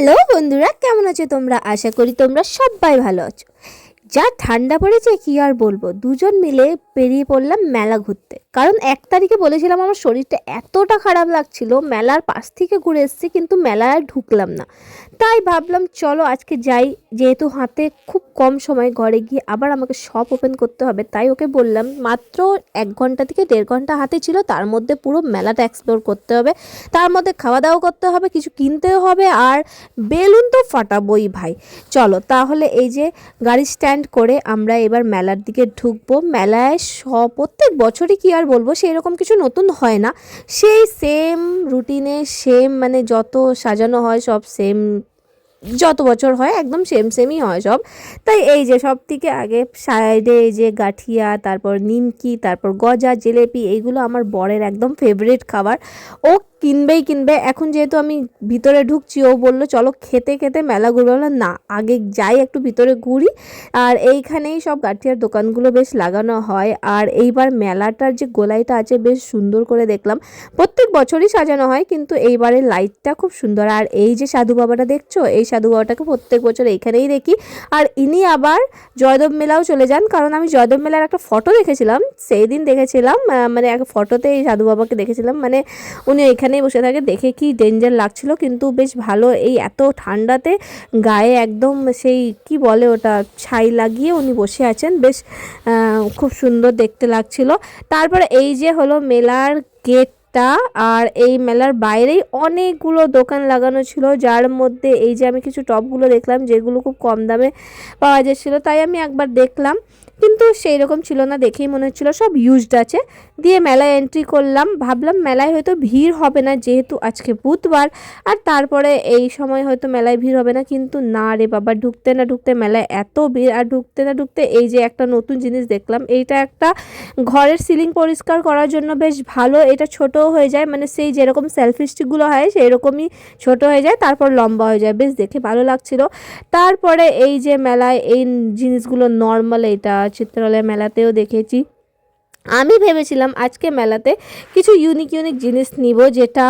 Hello বন্ধুরা, কেমন আছো তোমরা? আশা করি তোমরা সবাই ভালো আছো। যা ঠান্ডা পড়েছে, কি আর বলব? দুজন মিলে বেরিয়ে পড়লাম মেলা ঘুরতে। কারণ এক তারিখে বলেছিলাম আমার শরীরটা এতটা খারাপ লাগছিল, মেলার পাশ থেকে ঘুরে এসেছি কিন্তু মেলায় ঢুকলাম না। তাই ভাবলাম চলো আজকে যাই, যেহেতু হাতে খুব কম সময় ঘরে গিয়ে আবার আমাকে শপ ওপেন করতে হবে, তাই ওকে বললাম মাত্র এক ঘণ্টা থেকে দেড় ঘণ্টা হাতে ছিল, তার মধ্যে পুরো মেলাটা এক্সপ্লোর করতে হবে, তার মধ্যে খাওয়া দাওয়া করতে হবে, কিছু কিনতেও হবে আর বেলুন তো ফাটাবোই ভাই। চলো তাহলে এই যে গাড়ি স্ট্যান্ড করে আমরা এবার মেলার দিকে ঢুকবো, মেলায় সব প্রত্যেক বছরই কি আর বলব সেই রকম কিছু নতুন হয় না। সেই সেম রুটিনে সেম মানে যত সাজানো হয় সব সেম যত বছর হয় একদম সেম সেমই হয় সব। তাই এই যে সব থেকে আগে সাইডে এই যে গাঠিয়া, তারপর নিমকি, তারপর গজা, জিলেপি, এইগুলো আমার বরের একদম ফেভারিট খাবার। ও কিনবেই কিনবে। এখন যেহেতু আমি ভিতরে ঢুকছি, ও বলল, চলো খেতে খেতে মেলা ঘুরবে। বললাম না, আগে যাই একটু ভিতরে ঘুরি। আর এইখানেই সব গাঠিয়ার দোকানগুলো বেশ লাগানো হয়। আর এইবার মেলাটার যে গোলাইটা আছে, বেশ সুন্দর করে দেখলাম। প্রত্যেক বছরই সাজানো হয়, কিন্তু এইবারের লাইটটা খুব সুন্দর। আর এই যে সাধু বাবাটা দেখছ, এই সাধু বাবাটাকে প্রত্যেক বছর এইখানেই দেখি। আর ইনি আবার জয়দেব মেলাও চলে যান, কারণ আমি জয়দেব মেলার একটা ফটো দেখেছিলাম, সেই দিন দেখেছিলাম মানে এক ফটোতে এই সাধু বাবাকে দেখেছিলাম। মানে উনি এখানেই বসে থাকে, দেখে কি ডেঞ্জার লাগছিল। কিন্তু বেশ ভালো এই এত ঠান্ডাতে গায়ে একদম সেই কি বলে ওটা, ছাই লাগিয়ে উনি বসে আছেন। বেশ খুব সুন্দর দেখতে লাগছিল। তারপরে এই যে হলো মেলার গেট আর এই মেলার বাইরেই অনেকগুলো দোকান লাগানো ছিল, যার মধ্যে এই যে আমি কিছু টপগুলো দেখলাম, যেগুলো খুব কম দামে পাওয়া যাচ্ছিল, তাই আমি একবার দেখলাম। কিন্তু সেই রকম ছিল না, দেখেই মনে হচ্ছিল সব ইউজড আছে। দিয়ে মেলায় এন্ট্রি করলাম, ভাবলাম মেলায় হয়তো ভিড় হবে না যেহেতু আজকে বুধবার, আর তারপরে এই সময় হয়তো মেলায় ভিড় হবে না, কিন্তু না রে বাবা, ঢুকতে না ঢুকতে মেলায় এত ভিড়, আর ঢুকতে না ঢুকতে এই যে একটা নতুন জিনিস দেখলাম, এইটা একটা ঘরের সিলিং পরিষ্কার করার জন্য বেশ ভালো, এটা ছোটও হয়ে যায় মানে সেই যেরকম সেলফি স্টিকগুলো হয় সেই রকমই ছোট হয়ে যায়, তারপর লম্বা হয়ে যায়, বেশ দেখে ভালো লাগছিল। তারপরে এই যে মেলায় এই জিনিসগুলো নর্মাল এটা চিত্রালয় মেলাতেও দেখেছি। আমি ভেবেছিলাম আজকে মেলাতে কিছু ইউনিক ইউনিক জিনিস নিব যেটা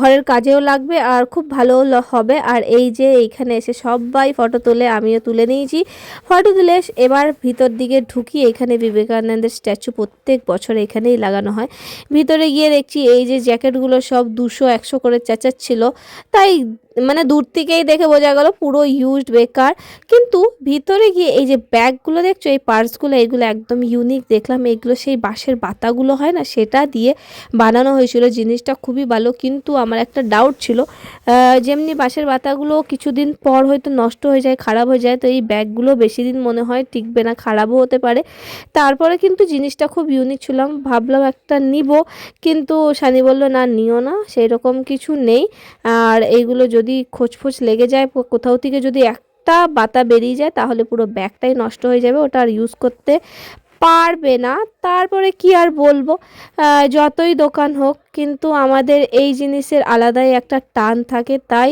ঘরের কাজেও লাগবে আর খুব ভালো হবে। আর এই যে এইখানে এসে সবাই ফটো তুলে, আমিও তুলে নিয়েছি। ফটো তুলে এবার ভিতর দিকে ঢুকি, এখানে বিবেকানন্দের স্ট্যাচু প্রত্যেক বছর এখানেই লাগানো হয়। ভিতরে গিয়ে দেখছি এই যে জ্যাকেটগুলো সব দুশো, একশো করে চেঁচাচ্ছিল। তাই মানে দূর থেকেই দেখে বোঝা গেল পুরো ইউজড বেকার। কিন্তু ভিতরে গিয়ে এই যে ব্যাগগুলো দেখছ, এই পার্সগুলো এগুলো একদম ইউনিক দেখলাম। এগুলো সেই বাঁশের বাতাগুলো হয় না, সেটা দিয়ে বানানো হয়েছিল। জিনিসটা খুবই ভালো, কিন্তু আমার একটা ডাউট ছিল। যেমনি বাঁশের বাতাগুলো কিছুদিন পর হয়তো নষ্ট হয়ে যায়, খারাপ হয়ে যায়, তো এই ব্যাগগুলো বেশি দিন মনে হয় টিকবে না, খারাপও হতে পারে। তারপরে কিন্তু জিনিসটা খুব ইউনিক ছিলাম, ভাবলাম একটা নিব, কিন্তু সানি বলল, না, নিও না সেই রকম কিছু নেই। আর এইগুলো যদি খোঁজফোঁজ লেগে যায় কোথাও থেকে যদি একটা বাতা বেরিয়ে যায়, তাহলে পুরো ব্যাগটাই নষ্ট হয়ে যাবে। ওটা আর ইউজ করতে পারবে না। তারপরে কি আর বলব? যতই দোকান হোক কিন্তু আমাদের এই জিনিসের আলাদাই একটা টান থাকে। তাই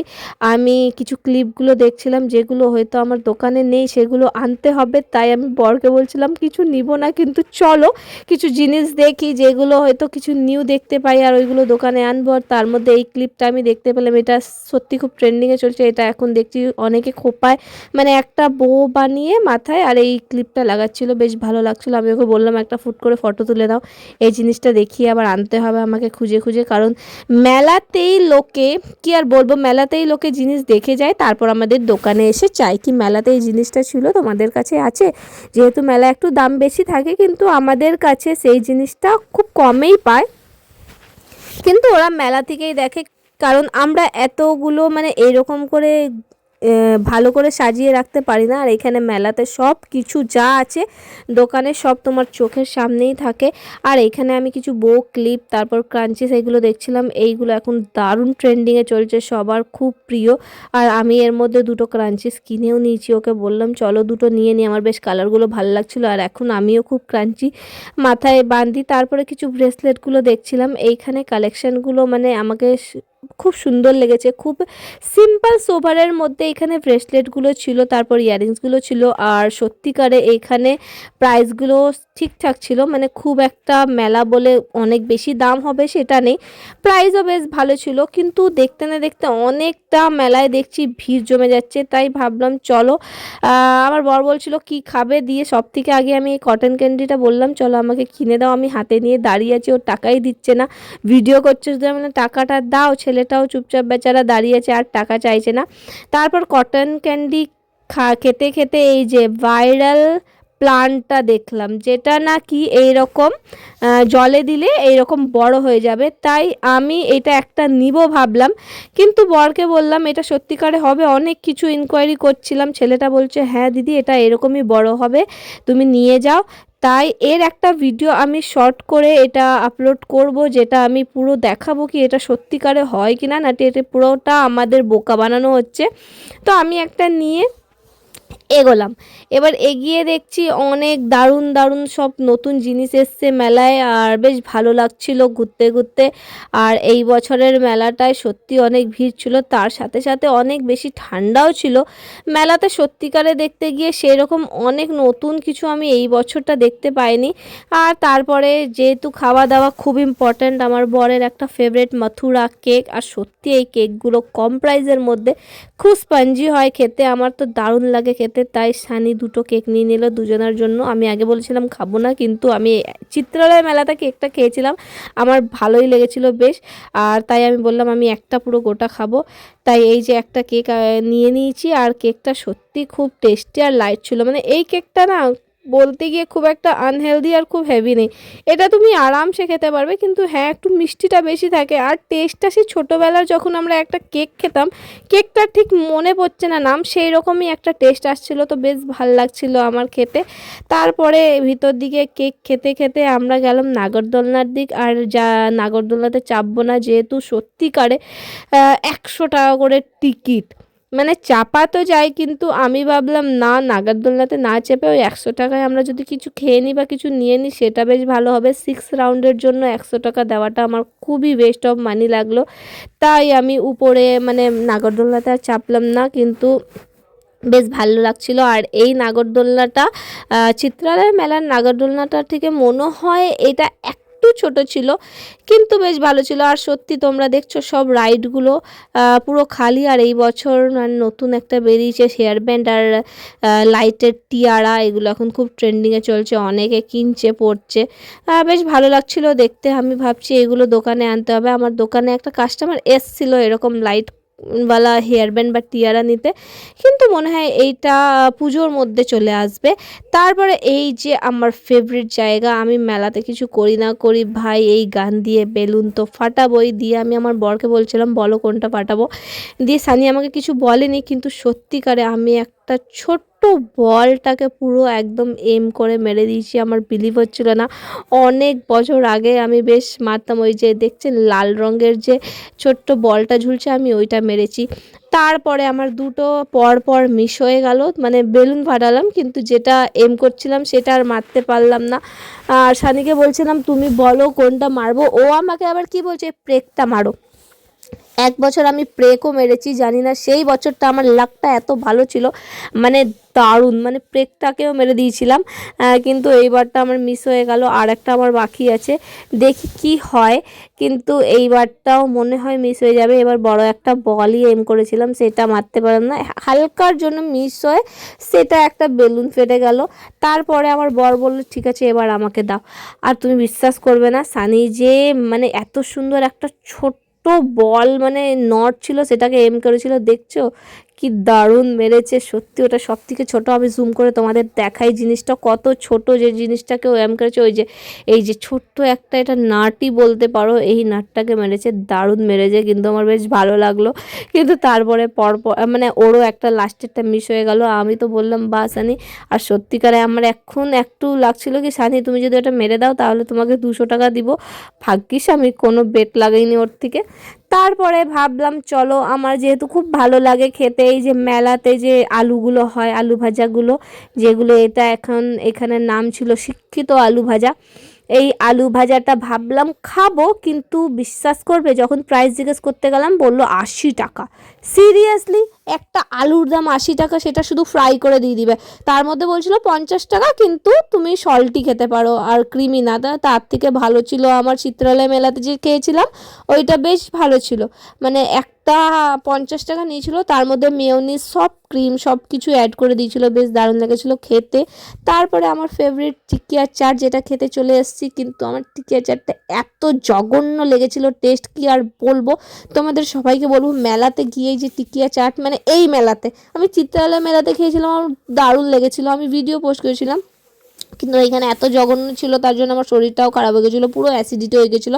আমি কিছু ক্লিপগুলো দেখছিলাম যেগুলো হয়তো আমার দোকানে নেই, সেগুলো আনতে হবে। তাই আমি বরকে বলছিলাম, কিছু নিব না, কিন্তু চলো কিছু জিনিস দেখি যেগুলো হয়তো কিছু নিউ দেখতে পাই আর ওইগুলো দোকানে আনব। আর তার মধ্যে এই ক্লিপটা আমি দেখতে পেলাম, এটা সত্যি খুব ট্রেন্ডিংয়ে চলছে, এটা এখন দেখছি অনেকে খোপায়। মানে একটা বো বানিয়ে মাথায় আর এই ক্লিপটা লাগাচ্ছিল, বেশ ভালো লাগছিল। আমি ওকে বললাম, একটা ফুট করে ফটো তুলে দাও, এই জিনিসটা দেখিয়ে আবার আনতে হবে আমাকে খুঁজে খুঁজে খুঁজে। কারণ মেলাতেই লোকে, কি আর বলব, মেলাতেই লোকে জিনিস দেখে যায়, তারপর আমাদের দোকানে এসে চাই কি মেলাতে এই জিনিসটা ছিল তোমাদের কাছে আছে। যেহেতু মেলা একটু দাম বেশি থাকে, কিন্তু আমাদের কাছে সেই জিনিসটা খুব কমেই পায়। কিন্তু ওরা মেলা থেকেই দেখে, কারণ আমরা এতগুলো মানে এরকম করে ভালো করে সাজিয়ে রাখতে পারি না। আর এখানে মেলাতে সব কিছু যা আছে, দোকানে সব তোমার চোখের সামনেই থাকে। আর এখানে আমি কিছু বো ক্লিপ, তারপর ক্রাঞ্চিস এগুলো দেখছিলাম। এইগুলো এখন দারুণ ট্রেন্ডিংয়ে চলছে, সবার খুব প্রিয়। আর আমি এর মধ্যে দুটো ক্রাঞ্চিস কিনেও নিয়েছি, ওকে বললাম, চলো দুটো নিয়ে নিই আমার বেশ কালারগুলো ভালো লাগছিল। আর এখন আমিও খুব ক্রাঞ্চি মাথায় বাঁধি তারপরে কিছু ব্রেসলেটগুলো দেখছিলাম। এইখানে কালেকশানগুলো মানে আমাকে খুব সুন্দর লেগেছে। খুব সিম্পল সোভারের মধ্যে এখানে ব্রেসলেটগুলো ছিল তারপর ইয়ারিংসগুলো ছিল আর সত্যিকারে এখানে প্রাইসগুলো ঠিকঠাক ছিল। মানে খুব একটা মেলা বলে অনেক বেশি দাম হবে সেটা নেই। প্রাইসও বেশ ভালো ছিল কিন্তু দেখতে না দেখতে অনেকটা মেলায় দেখছি ভিড় জমে যাচ্ছে। তাই ভাবলাম চলো আমার বর বলছিল কি খাবে? দিয়ে সব থেকে আগে আমি এই কটন ক্যান্ডিটা বললাম চলো আমাকে কিনে দাও আমি হাতে নিয়ে দাঁড়িয়ে আছি ও টাকাই দিচ্ছে না। ভিডিও করছে আমি বললাম, টাকাটা দাও ছেলেটাও চুপচাপ বেচারা দাঁড়িয়ে আছে আর টাকা চাইছে না। তারপর কটন ক্যান্ডি খা, খেতে খেতে এই যে ভাইরাল প্লান্টটা দেখলাম, যেটা নাকি এইরকম জলে দিলে এইরকম বড় হয়ে যাবে। তাই আমি এটা একটা নিব ভাবলাম। কিন্তু বরকে বললাম, এটা সত্যিকারে হবে? অনেক কিছু ইনকোয়ারি করছিলাম। ছেলেটা বলছে হ্যাঁ দিদি, এটা এরকমই বড় হবে। তুমি নিয়ে যাও। তাই এর একটা ভিডিও আমি শর্ট করে এটা আপলোড করব, যেটা আমি পুরো দেখাবো কি এটা সত্যিকারে হয় কি না নাকি এটা পুরোটা আমাদের বোকা বানানো হচ্ছে। তো আমি একটা নিয়ে এগোলাম। এবার এগিয়ে দেখছি অনেক দারুণ দারুণ সব নতুন জিনিস এসছে মেলায়, আর বেশ ভালো লাগছিল ঘুরতে ঘুরতে। আর এই বছরের মেলাটায় সত্যি অনেক ভিড় ছিল, তার সাথে সাথে অনেক বেশি ঠান্ডাও ছিল। মেলাতে সত্যিকারে দেখতে গিয়ে সেরকম অনেক নতুন কিছু আমি এই বছরটা দেখতে পাইনি। আর তারপরে যেহেতু খাওয়া দাওয়া খুব ইম্পর্ট্যান্ট আমার বরের একটা ফেভারিট মাথুরা কেক আর সত্যি এই কেকগুলো কম প্রাইসের মধ্যে খুব স্পঞ্জি হয়, খেতে আমার তো দারুণ লাগে খেতে। তাই সানি দুটো কেক নিয়ে নিল দুজনের জন্য। আমি আগে বলেছিলাম, খাব না। কিন্তু আমি চিত্রালয় মেলাতে কেকটা খেয়েছিলাম। আমার ভালোই লেগেছিল বেশ। আর তাই আমি বললাম, আমি একটা পুরো গোটা খাব। তাই এই যে একটা কেক নিয়ে নিয়েছি। আর কেকটা সত্যি খুব টেস্টি আর লাইট ছিল। মানে এই কেকটা না বলতে গিয়ে খুব একটা আনহেলদি আর খুব হেভি নেই। এটা তুমি আরামসে খেতে পারবে, কিন্তু হ্যাঁ একটু মিষ্টিটা বেশি থাকে। আর টেস্টটা সেই ছোটোবেলার যখন আমরা একটা কেক খেতাম কেকটা ঠিক মনে পড়ছে না নাম সেই রকমই একটা টেস্ট আসছিল। তো বেশ ভালো লাগছিল আমার খেতে। তারপরে ভিতর দিকে কেক খেতে খেতে আমরা গেলাম নাগরদোলনার দিক। আর যা নাগরদোলনাতে চাপবো না, যেহেতু সত্যিকারে একশো টাকা করে টিকিট মানে চাপা তো যায়, কিন্তু আমি ভাবলাম, না, নাগরদোলনাতে না চেপে ওই একশো টাকায় আমরা যদি কিছু খেয়ে নিই বা কিছু নিয়ে নিই, সেটা বেশ ভালো হবে। সিক্স রাউন্ডের জন্য একশো টাকা দেওয়াটা আমার খুবই বেস্ট অফ মানি লাগল। তাই আমি উপরে মানে নাগরদোলনাতে আর চাপলাম না, কিন্তু বেশ ভালো লাগছিল। আর এই নাগরদোলনাটা চিত্রালয় মেলার নাগরদোলনাটা থেকে মনে হয় এটা একটু ছোট ছিল, কিন্তু বেশ ভালো ছিল। আর সত্যি তোমরা দেখছ সব রাইডগুলো পুরো খালি। আর এই বছর নতুন একটা বেরিয়েছে হেয়ার ব্যান্ড আর লাইটের টিয়ারা, এগুলো এখন খুব ট্রেন্ডিংয়ে চলছে, অনেকে কিনছে পড়ছে বেশ ভালো লাগছিল দেখতে। আমি ভাবছি এগুলো দোকানে আনতে হবে। আমার দোকানে একটা কাস্টমার এসছিল এরকম লাইট ওয়ালা হেয়ার ব্যান্ড বা টিয়ারা নিতে। কিন্তু মনে হয় এইটা পুজোর মধ্যে চলে আসবে। তারপরে এই যে আমার ফেভারিট জায়গা, আমি মেলাতে কিছু করি না করি, ভাই, এই গান দিয়ে বেলুন তো ফাটাবোই। দিয়ে আমি আমার বরকে বলছিলাম, বলো কোনটা ফাটাবো? দিয়ে সানি আমাকে কিছু বলেনি, কিন্তু সত্যিকারে আমি একটা ছোট্ট বলটাকে পুরো একদম এম করে মেরে দিয়েছি, আমার বিলিভ হচ্ছিল না। অনেক বছর আগে আমি বেশ মারতাম ওই যে দেখছেন লাল রঙের যে ছোট্ট বলটা ঝুলছে, আমি ওইটা মেরেছি। তারপরে আমার দুটো পর পর মিস হয়ে গেল মানে বেলুন ফাটালাম, কিন্তু যেটা এম করছিলাম সেটা আর মারতে পারলাম না। আর সানিকে বলছিলাম, তুমি বলো কোনটা মারবো? ও আমাকে আবার কি বলছে? প্রেকটা মারো। এক বছর আমি প্রেকও মেরেছি, জানি না, সেই বছরটা আমার লাকটা এত ভালো ছিল মানে দারুণ মানে প্রেকটাকেও মেরে দিয়েছিলাম কিন্তু এইবারটা আমার মিস হয়ে গেল, আর একটা আমার বাকি আছে, দেখি কি হয়, কিন্তু এইবারটাও মনে হয় মিস হয়ে যাবে, এবার বড় একটা বলই এম করেছিলাম, সেটা মারতে পারলাম না, হালকার জন্য মিস হয়ে সেটা একটা বেলুন ফেটে গেল, তারপরে আমার বর বলল, ঠিক আছে, এবার আমাকে দাও। আর তুমি বিশ্বাস করবে না, সানি যে মানে এত সুন্দর একটা ছোট্ট বল মানে নট ছিল সেটাকে এম করেছিল দেখছ? কি দারুণ মেরেছে, সত্যি ওটা সব থেকে ছোটো। আমি জুম করে তোমাদের দেখাই জিনিসটা, কত ছোট যে জিনিসটাকে ও এম করেছে, ওই যে, এই যে ছোট্ট একটা এটা নাটই বলতে পারো, এই নাটটাকে মেরেছে, দারুণ মেরেছে, কিন্তু আমার বেশ ভালো লাগল। কিন্তু তারপরে পরপর মানে ওরও একটা লাস্টেরটা মিস হয়ে গেল, আমি তো বললাম বা সানি। আর সত্যিকারে আমার এখন একটু লাগছিল কি, সানি, তুমি যদি ওটা মেরে দাও, তাহলে তোমাকে দুশো টাকা দিব। ভাগ্যিস আমি কোনো বেট লাগাইনি ওর থেকে। তারপরে ভাবলাম, চলো আমার যেহেতু খুব ভালো লাগে খেতে, এই যে মেলাতে যে আলুগুলো হয়, আলু ভাজাগুলো, যেগুলো এটা এখন এখানে নাম ছিল শিক্ষিত আলু ভাজা এই আলু ভাজাটা ভাবলাম খাব, কিন্তু বিশ্বাস করবে, যখন প্রাইস জিজ্ঞেস করতে গেলাম, বলল আশি টাকা। সিরিয়াসলি একটা আলুর দাম আশি টাকা, সেটা শুধু ফ্রাই করে দিয়ে দিবে। তার মধ্যে বলছিল পঞ্চাশ টাকা, কিন্তু তুমি সল্টি খেতে পারো, আর ক্রিমি না। তার থেকে ভালো ছিল আমার চিত্রালয় মেলাতে যে খেয়েছিলাম, ওইটা বেশ ভালো ছিল। মানে একটা পঞ্চাশ টাকা নিয়েছিল, তার মধ্যে মেয়নিজ সব ক্রিম সব কিছু অ্যাড করে দিয়েছিল, বেশ দারুণ লেগেছিলো খেতে। তারপরে আমার ফেভারিট টিকিয়ার চাট যেটা খেতে চলে এসেছি, কিন্তু আমার টিকিয়া চাটটা এত জঘন্য লেগেছিল টেস্ট কি আর বলব? তোমাদের সবাইকে বলব, মেলাতে গিয়ে যে টিকিয়া চাট মানে এই মেলাতে, আমি চিত্রালয় মেলাতে খেয়েছিলাম, আমার দারুণ লেগেছিলো, আমি ভিডিও পোস্ট করেছিলাম। কিন্তু এখানে এত জঘন্য ছিল, তার জন্য আমার শরীরটাও খারাপ হয়ে গেছিল, পুরো অ্যাসিডিটি হয়ে গেছিল।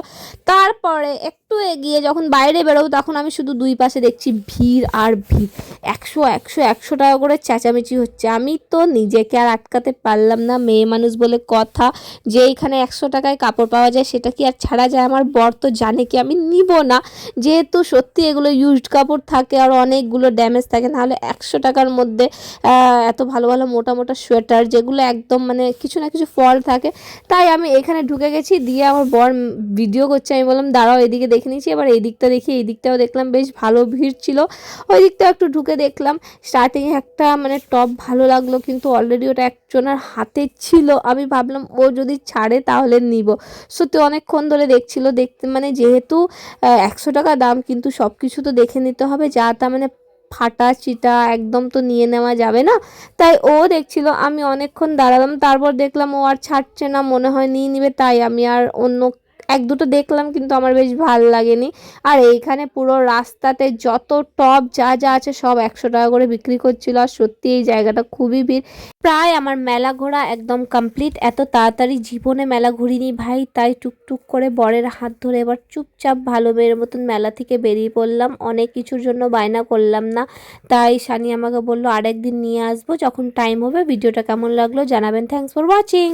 তারপরে একটু এগিয়ে যখন বাইরে বেরোবো, তখন আমি শুধু দুই পাশে দেখছি ভিড় আর ভিড়। একশো একশো একশো টাকা করে চেঁচামেচি হচ্ছে। আমি তো নিজেকে আর আটকাতে পারলাম না, মেয়ে মানুষ বলে কথা। যে এখানে একশো টাকায় কাপড় পাওয়া যায়, সেটা কি আর ছাড়া যায়? আমার বর তো জানে কি আমি নিব না। যেহেতু সত্যি এগুলো ইউজড কাপড় থাকে আর অনেকগুলো ড্যামেজ থাকে, নাহলে একশো টাকার মধ্যে এত ভালো ভালো মোটা মোটা সোয়েটার যেগুলো একদম মানে কিছু না কিছু ফল থাকে। তাই আমি এখানে ঢুকে গেছি, দিয়ে আমার বর ভিডিও করছে। আমি বললাম, দাঁড়াও, এদিকে দেখে নিয়েছি এবার এই দিকটা দেখি এই দিকটাও দেখলাম, বেশ ভালো ভিড় ছিল। ওই দিকটাও একটু ঢুকে দেখলাম। স্টার্টিংয়ে একটা মানে টপ ভালো লাগল, কিন্তু অলরেডি ওটা একজনের হাতে ছিল। আমি ভাবলাম, ও যদি ছাড়ে, তাহলে নিব। সত্যি অনেকক্ষণ ধরে দেখছিল। দেখতে মানে যেহেতু একশো টাকা দাম, কিন্তু সব কিছু তো দেখে নিতে হবে। যা তা মানে ফাটা চিটা একদম তো নিয়ে নেওয়া যাবে না। তাই ও দেখছিল, আমি অনেকক্ষণ দাঁড়ালাম, তারপর দেখলাম ও আর ছাড়ছে না, মনে হয় নিয়ে নিবে, তাই আমি আর অন্য এক দুটো দেখলাম কিন্তু আমার বেশ ভালো লাগেনি। আর এইখানে পুরো রাস্তাতে যত টপ যা যা আছে সব একশো টাকা করে বিক্রি করছিল আর সত্যি এই জায়গাটা খুবই ভিড়। প্রায় আমার মেলা ঘোরা একদম কমপ্লিট এত তাড়াতাড়ি জীবনে মেলা ঘুরিনি ভাই, তাই টুকটুক করে বরের হাত ধরে এবার চুপচাপ ভালো মেয়ের মতন মেলা থেকে বেরিয়ে পড়লাম। অনেক কিছুর জন্য বায়না করলাম না, তাই সানি আমাকে বলল, আরেকদিন নিয়ে আসব, যখন টাইম হবে, ভিডিওটা কেমন লাগল জানাবেন। Thanks for watching